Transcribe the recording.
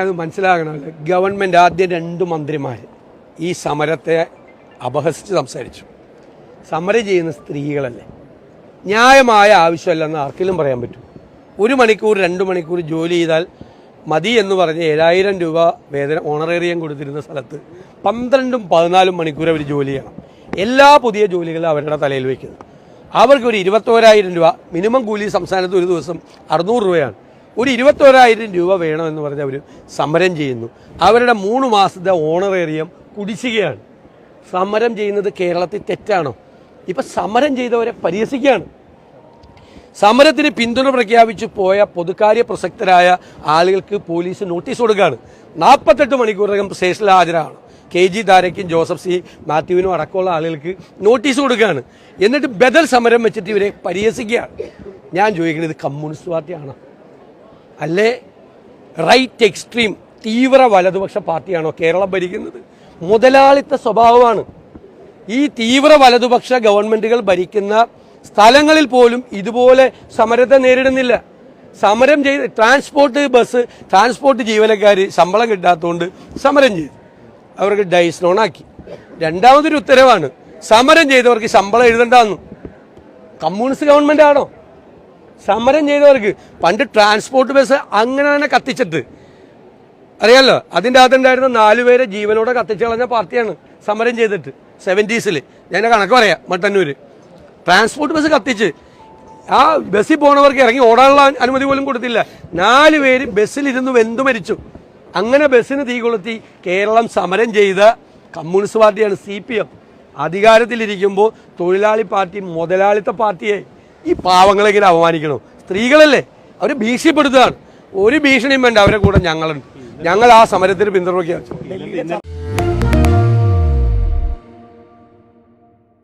അത് മനസ്സിലാകണമല്ലോ. ഗവൺമെന്റ് ആദ്യ രണ്ട് മന്ത്രിമാർ ഈ സമരത്തെ അപഹസിച്ച് സംസാരിച്ചു. സമരം ചെയ്യുന്ന സ്ത്രീകളല്ലേ. ന്യായമായ ആവശ്യമല്ലെന്ന് ആർക്കെങ്കിലും പറയാൻ പറ്റും. ഒരു മണിക്കൂർ രണ്ട് മണിക്കൂർ ജോലി ചെയ്താൽ മതി എന്ന് പറഞ്ഞ് ഏഴായിരം രൂപ വേതനം ഓണറേറിയം കൊടുത്തിരുന്ന സ്ഥലത്ത് പന്ത്രണ്ടും പതിനാലും മണിക്കൂർ അവർ ജോലി ചെയ്യണം. എല്ലാ പുതിയ ജോലികളും അവരുടെ തലയിൽ വയ്ക്കുന്നത് അവർക്കൊരു ഇരുപത്തോരായിരം രൂപ മിനിമം കൂലി സംസ്ഥാനത്ത് ഒരു ദിവസം അറുന്നൂറ് രൂപയാണ്. ഒരു ഇരുപത്തോരായിരം രൂപ വേണമെന്ന് പറഞ്ഞ് അവർ സമരം ചെയ്യുന്നു. അവരുടെ മൂന്ന് മാസത്തെ ഓണറേറിയം കുടിശ്ശികയാണ്. സമരം ചെയ്യുന്നത് കേരളത്തിൽ തെറ്റാണോ? ഇപ്പം സമരം ചെയ്തവരെ പരിഹസിക്കുകയാണ്. സമരത്തിന് പിന്തുണ പ്രഖ്യാപിച്ചു പോയ പൊതുകാര്യ പ്രസക്തരായ ആളുകൾക്ക് പോലീസ് നോട്ടീസ് കൊടുക്കുകയാണ്. നാൽപ്പത്തെട്ട് മണിക്കൂറകം സ്റ്റേഷനിൽ ഹാജരാണ് കെ ജി താരയ്ക്കും ജോസഫ് സി മാത്യുവിനും അടക്കമുള്ള ആളുകൾക്ക് നോട്ടീസ് കൊടുക്കുകയാണ്. എന്നിട്ട് ബദൽ സമരം വെച്ചിട്ട് ഇവരെ പരിഹസിക്കുകയാണ്. ഞാൻ ചോദിക്കുന്നത് കമ്മ്യൂണിസ്റ്റ് പാർട്ടിയാണോ? അല്ലേ? റൈറ്റ് എക്സ്ട്രീം തീവ്ര വലതുപക്ഷ പാർട്ടിയാണോ കേരളം ഭരിക്കുന്നത്? മുതലാളിത്ത സ്വഭാവമാണ്. ഈ തീവ്ര വലതുപക്ഷ ഗവൺമെന്റുകൾ ഭരിക്കുന്ന സ്ഥലങ്ങളിൽ പോലും ഇതുപോലെ സമരത്തെ നേരിടുന്നില്ല. സമരം ചെയ്ത് ട്രാൻസ്പോർട്ട് ബസ് ട്രാൻസ്പോർട്ട് ജീവനക്കാർ ശമ്പളം കിട്ടാത്തതുകൊണ്ട് സമരം ചെയ്തു. അവർക്ക് ഡൈസ് നോണാക്കി രണ്ടാമതൊരു ഉത്തരവാണ് സമരം ചെയ്തവർക്ക് ശമ്പളം എഴുതണ്ടെന്നു. കമ്മ്യൂണിസ്റ്റ് ഗവൺമെന്റ് ആണോ? സമരം ചെയ്തവർക്ക് പണ്ട് ട്രാൻസ്പോർട്ട് ബസ് അങ്ങനെ തന്നെ കത്തിച്ചിട്ട്. അറിയാലോ? അതിന്റെ അകത്തുണ്ടായിരുന്ന നാലുപേരെ ജീവനോടെ കത്തിച്ചു കളഞ്ഞ പാർട്ടിയാണ് സമരം ചെയ്തിട്ട്. സെവന്റീസിൽ ഞാൻ കണക്ക് പറയാം മട്ടന്നൂർ ട്രാൻസ്പോർട്ട് ബസ് കത്തിച്ച് ആ ബസ്സിൽ പോണവർക്ക് ഇറങ്ങി ഓടാനുള്ള അനുമതി പോലും കൊടുത്തില്ല. നാല് പേര് ബസ്സിലിരുന്ന് വെന്തു മരിച്ചു. അങ്ങനെ ബസ്സിന് തീ കൊളുത്തി കേരളം സമരം ചെയ്ത കമ്മ്യൂണിസ്റ്റ് പാർട്ടിയാണ് സി പി എം. അധികാരത്തിലിരിക്കുമ്പോൾ തൊഴിലാളി പാർട്ടി മുതലാളിത്ത പാർട്ടിയെ ഈ പാവങ്ങളെ ഇങ്ങനെ അപമാനിക്കണം. സ്ത്രീകളല്ലേ? അവർ ഭീഷണിപ്പെടുത്തുകയാണ്. ഒരു ഭീഷണിയും വേണ്ട അവരെ കൂടെ ഞങ്ങളുണ്ട്. ഞങ്ങൾ ആ സമരത്തിന് പിന്തുണയ്ക്കുക